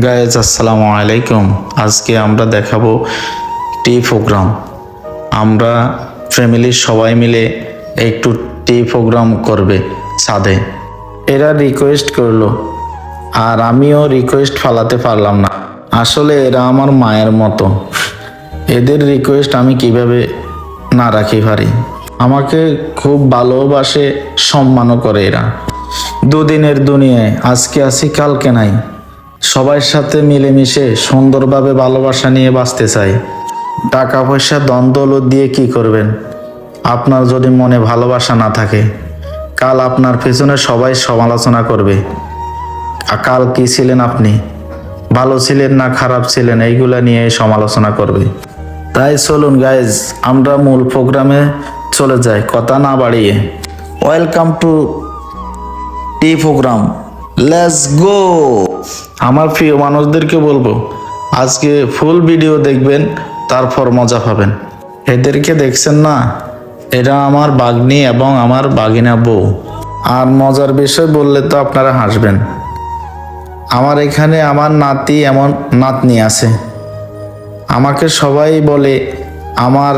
Guys আসসালামু আলাইকুম। আজকে আমরা দেখাবো টি প্রোগ্রাম আমরা ফ্যামিলির সবাই মিলে একটু টি প্রোগ্রাম করবে ছাদে। এরা রিকোয়েস্ট করল, আর আমিও রিকোয়েস্ট ফালাতে পারলাম না। আসলে এরা আমার মায়ের মতো। এদের রিকোয়েস্ট আমি কীভাবে না রাখি পারি আমাকে খুব ভালোবাসে, সম্মানও করে এরা। দুদিনের দুনিয়ায় আজকে আসি কালকে নাই। সবার সাথে মিলেমিশে সুন্দরভাবে ভালোবাসা নিয়ে বাঁচতে চাই। টাকা পয়সা দ্বন্দ্ব দিয়ে কি করবেন? আপনার যদি মনে ভালোবাসা না থাকে, কাল আপনার পেছনে সবাই সমালোচনা করবে। কাল কি ছিলেন আপনি? ভালো ছিলেন না খারাপ ছিলেন, এইগুলা নিয়ে সমালোচনা করবে। তাই চলুন গাইজ আমরা মূল প্রোগ্রামে চলে যাই, কথা না বাড়িয়ে। Welcome to the program let's go আমার প্রিয় মানুষদেরকে বলব, আজকে ফুল ভিডিও দেখবেন, তারপর মজা পাবেন। এদেরকে দেখছেন না? এরা আমার বাগনি এবং আমার বাগিনা বউ। আর মজার বিষয় বললে তো আপনারা হাসবেন। আমার এখানে আমার নাতি এমন নাতনি আছে। আমাকে সবাই বলে, আমার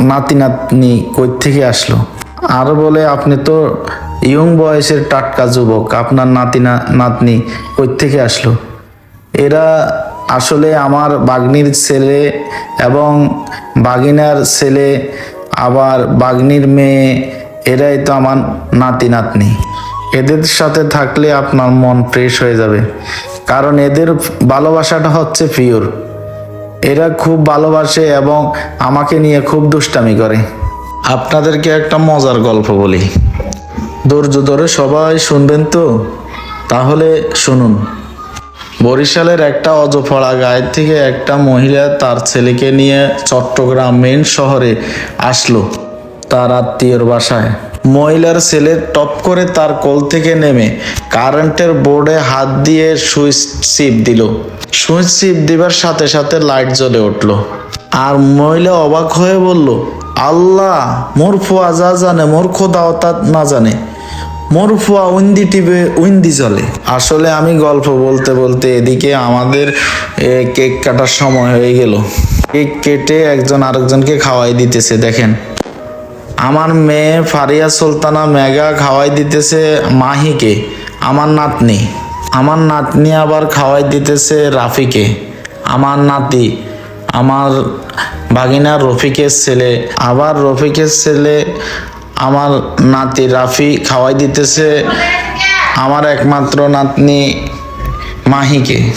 নাতি নাতনি কই থেকে আসলো? আর বলে, আপনি তো ইয়ং বয়সের টাটকা যুবক, আপনার নাতি না, নাতনি কই থেকে আসলো? এরা আসলে আমার বাগনির ছেলে এবং বাগিনার ছেলে, আবার বাগনির মেয়ে, এরাই তো আমার নাতি, নাতনি। এদের সাথে থাকলে আপনার মন ফ্রেশ হয়ে যাবে, কারণ এদের ভালোবাসাটা হচ্ছে পিওর এরা খুব ভালোবাসে এবং আমাকে নিয়ে খুব দুষ্টামি করে। আপনাদেরকে একটা মজার গল্প বলি। ধৈর্য ধরে সবাই শুনবেন তো? তাহলে শুনুন। বরিশালের একটা অজফড়া গায়ের থেকে একটা মহিলা তার ছেলেকে নিয়ে চট্টগ্রাম মেন শহরে আসলো তার আত্মীয়র বাসায়। মহিলার ছেলে টপ করে তার কোল থেকে নেমে কারেন্টের বোর্ডে হাত দিয়ে সুইচ চিপ দিল। সুইচ চিপ দিবার সাথে সাথে লাইট জ্বলে উঠল। আর মহিলা অবাক হয়ে বলল, আল্লাহ, মোর ফুয়া যা জানে, মোর খোদাও তা না জানে। মোর ফুয়া উইন্দি টিপে উইন্দি চলে আসলে আমি গল্প বলতে বলতে এদিকে আমাদের কেক কাটার সময় হয়ে গেল। কেক কেটে একজন আরেকজনকে খাওয়াই দিতেছে, দেখেন। আমার মেয়ে ফারিয়া সুলতানা মেগা খাওয়াই দিতেছে মাহিকে, আমার নাতনি। আমার নাতনি আবার খাওয়াই দিতেছে রাফিকে। আমার নাতি, আমার ভাগিনা রফিকের ছেলে। আবার রফিকের ছেলে আমার নাতি রাফি খাওয়াই দিতেছে, আমার একমাত্র নাতনি মাহিকে।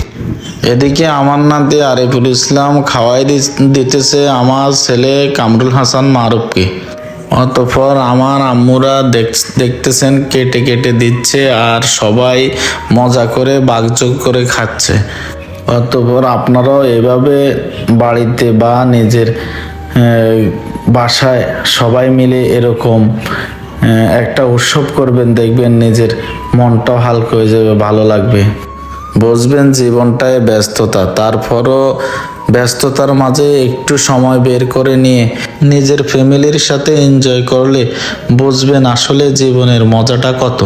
এদিকে আমার নাতি আরিফুল ইসলাম খাওয়াই দিতেছে আমার ছেলে কামরুল হাসান মারুফকে। অতঃপর আমার আম্মুরা দেখ- দেখতেছেন কেটে কেটে দিচ্ছে আর সবাই মজা করে বাগযোগ করে খাচ্ছে। অতঃপর আপনারাও এভাবে বাড়িতে বা নিজের বাসায় সবাই মিলে এরকম একটা উৎসব করবেন, দেখবেন নিজের মনটাও হালকা হয়ে যাবে, ভালো লাগবে। বুঝবেন জীবনটায় ব্যস্ততা, তারপরও ব্যস্ততার মাঝে একটু সময় বের করে নিয়ে নিজের ফ্যামিলির সাথে এনজয় করলে বুঝবেন আসলে জীবনের মজাটা কত।